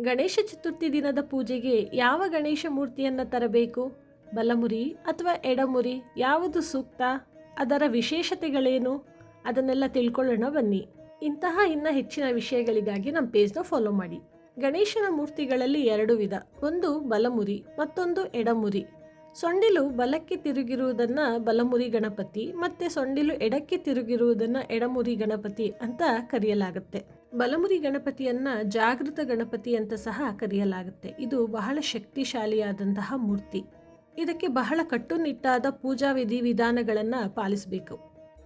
ಗಣೇಶ ಚತುರ್ಥಿ ದಿನದ ಪೂಜೆಗೆ ಯಾವ ಗಣೇಶ ಮೂರ್ತಿಯನ್ನು ತರಬೇಕು? ಬಲಮುರಿ ಅಥವಾ ಎಡಮುರಿ ಯಾವುದು ಸೂಕ್ತ? ಅದರ ವಿಶೇಷತೆಗಳೇನು? ಅದನ್ನೆಲ್ಲ ತಿಳ್ಕೊಳ್ಳೋಣ ಬನ್ನಿ. ಇಂತಹ ಇನ್ನ ಹೆಚ್ಚಿನ ವಿಷಯಗಳಿಗಾಗಿ ನಮ್ಮ ಪೇಜ್ನ ಫಾಲೋ ಮಾಡಿ. ಗಣೇಶನ ಮೂರ್ತಿಗಳಲ್ಲಿ ಎರಡು ವಿಧ. ಒಂದು ಬಲಮುರಿ, ಮತ್ತೊಂದು ಎಡಮುರಿ. ಸೊಂಡಿಲು ಬಲಕ್ಕೆ ತಿರುಗಿರುವುದನ್ನು ಬಲಮುರಿ ಗಣಪತಿ ಮತ್ತು ಸೊಂಡಿಲು ಎಡಕ್ಕೆ ತಿರುಗಿರುವುದನ್ನು ಎಡಮುರಿ ಗಣಪತಿ ಅಂತ ಕರೆಯಲಾಗುತ್ತೆ. ಬಲಮುರಿ ಗಣಪತಿಯನ್ನು ಜಾಗೃತ ಗಣಪತಿ ಅಂತ ಸಹ ಕರೆಯಲಾಗುತ್ತೆ. ಇದು ಬಹಳ ಶಕ್ತಿಶಾಲಿಯಾದಂತಹ ಮೂರ್ತಿ. ಇದಕ್ಕೆ ಬಹಳ ಕಟ್ಟುನಿಟ್ಟಾದ ಪೂಜಾ ವಿಧಿ ವಿಧಾನಗಳನ್ನು ಪಾಲಿಸಬೇಕು.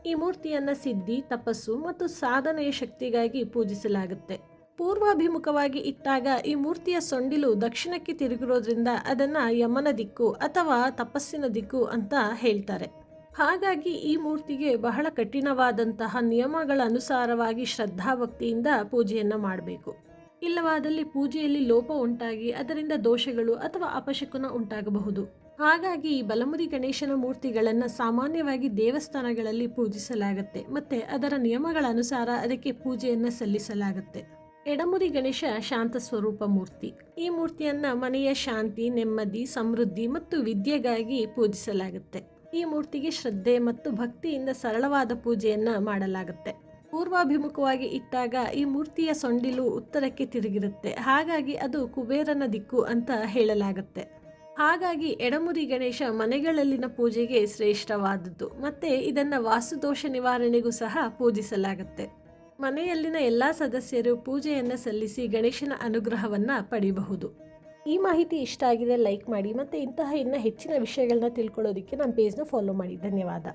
ಈ ಮೂರ್ತಿಯನ್ನು ಸಿದ್ಧಿ, ತಪಸ್ಸು ಮತ್ತು ಸಾಧನೆಯ ಶಕ್ತಿಗಾಗಿ ಪೂಜಿಸಲಾಗುತ್ತೆ. ಪೂರ್ವಾಭಿಮುಖವಾಗಿ ಇಟ್ಟಾಗ ಈ ಮೂರ್ತಿಯ ಸೊಂಡಿಲು ದಕ್ಷಿಣಕ್ಕೆ ತಿರುಗಿರೋದ್ರಿಂದ ಅದನ್ನ ಯಮನ ದಿಕ್ಕು ಅಥವಾ ತಪಸ್ಸಿನ ದಿಕ್ಕು ಅಂತ ಹೇಳ್ತಾರೆ. ಹಾಗಾಗಿ ಈ ಮೂರ್ತಿಗೆ ಬಹಳ ಕಠಿಣವಾದಂತಹ ನಿಯಮಗಳ ಅನುಸಾರವಾಗಿ ಶ್ರದ್ಧಾಭಕ್ತಿಯಿಂದ ಪೂಜೆಯನ್ನ ಮಾಡಬೇಕು. ಇಲ್ಲವಾದಲ್ಲಿ ಪೂಜೆಯಲ್ಲಿ ಲೋಪ ಉಂಟಾಗಿ ಅದರಿಂದ ದೋಷಗಳು ಅಥವಾ ಅಪಶಕುನ ಉಂಟಾಗಬಹುದು. ಹಾಗಾಗಿ ಈ ಬಲಮುರಿ ಗಣೇಶನ ಮೂರ್ತಿಗಳನ್ನು ಸಾಮಾನ್ಯವಾಗಿ ದೇವಸ್ಥಾನಗಳಲ್ಲಿ ಪೂಜಿಸಲಾಗುತ್ತೆ. ಮತ್ತೆ ಅದರ ನಿಯಮಗಳ ಅನುಸಾರ ಅದಕ್ಕೆ ಪೂಜೆಯನ್ನ ಸಲ್ಲಿಸಲಾಗುತ್ತೆ. ಎಡಮುರಿ ಗಣೇಶ ಶಾಂತ ಸ್ವರೂಪ ಮೂರ್ತಿ. ಈ ಮೂರ್ತಿಯನ್ನ ಮನೆಯ ಶಾಂತಿ, ನೆಮ್ಮದಿ, ಸಮೃದ್ಧಿ ಮತ್ತು ವಿದ್ಯೆಗಾಗಿ ಪೂಜಿಸಲಾಗುತ್ತೆ. ಈ ಮೂರ್ತಿಗೆ ಶ್ರದ್ಧೆ ಮತ್ತು ಭಕ್ತಿಯಿಂದ ಸರಳವಾದ ಪೂಜೆಯನ್ನ ಮಾಡಲಾಗುತ್ತೆ. ಪೂರ್ವಾಭಿಮುಖವಾಗಿ ಇಟ್ಟಾಗ ಈ ಮೂರ್ತಿಯ ಸೊಂಡಿಲು ಉತ್ತರಕ್ಕೆ ತಿರುಗಿರುತ್ತೆ. ಹಾಗಾಗಿ ಅದು ಕುಬೇರನ ದಿಕ್ಕು ಅಂತ ಹೇಳಲಾಗುತ್ತೆ. ಹಾಗಾಗಿ ಎಡಮುರಿ ಗಣೇಶ ಮನೆಗಳಲ್ಲಿನ ಪೂಜೆಗೆ ಶ್ರೇಷ್ಠವಾದದ್ದು. ಮತ್ತೆ ಇದನ್ನ ವಾಸುದೋಷ ನಿವಾರಣೆಗೂ ಸಹ ಪೂಜಿಸಲಾಗುತ್ತೆ. ಮನೆಯಲ್ಲಿನ ಎಲ್ಲ ಸದಸ್ಯರು ಪೂಜೆಯನ್ನು ಸಲ್ಲಿಸಿ ಗಣೇಶನ ಅನುಗ್ರಹವನ್ನು ಪಡೆಯಬಹುದು ಈ ಮಾಹಿತಿ ಇಷ್ಟ ಆಗಿದೆ ಲೈಕ್ ಮಾಡಿ ಮತ್ತು ಇಂತಹ ಇನ್ನೂ ಹೆಚ್ಚಿನ ವಿಷಯಗಳನ್ನ ತಿಳ್ಕೊಳ್ಳೋದಕ್ಕೆ ನಮ್ಮ ಪೇಜ್ನ ಫಾಲೋ ಮಾಡಿ. ಧನ್ಯವಾದ.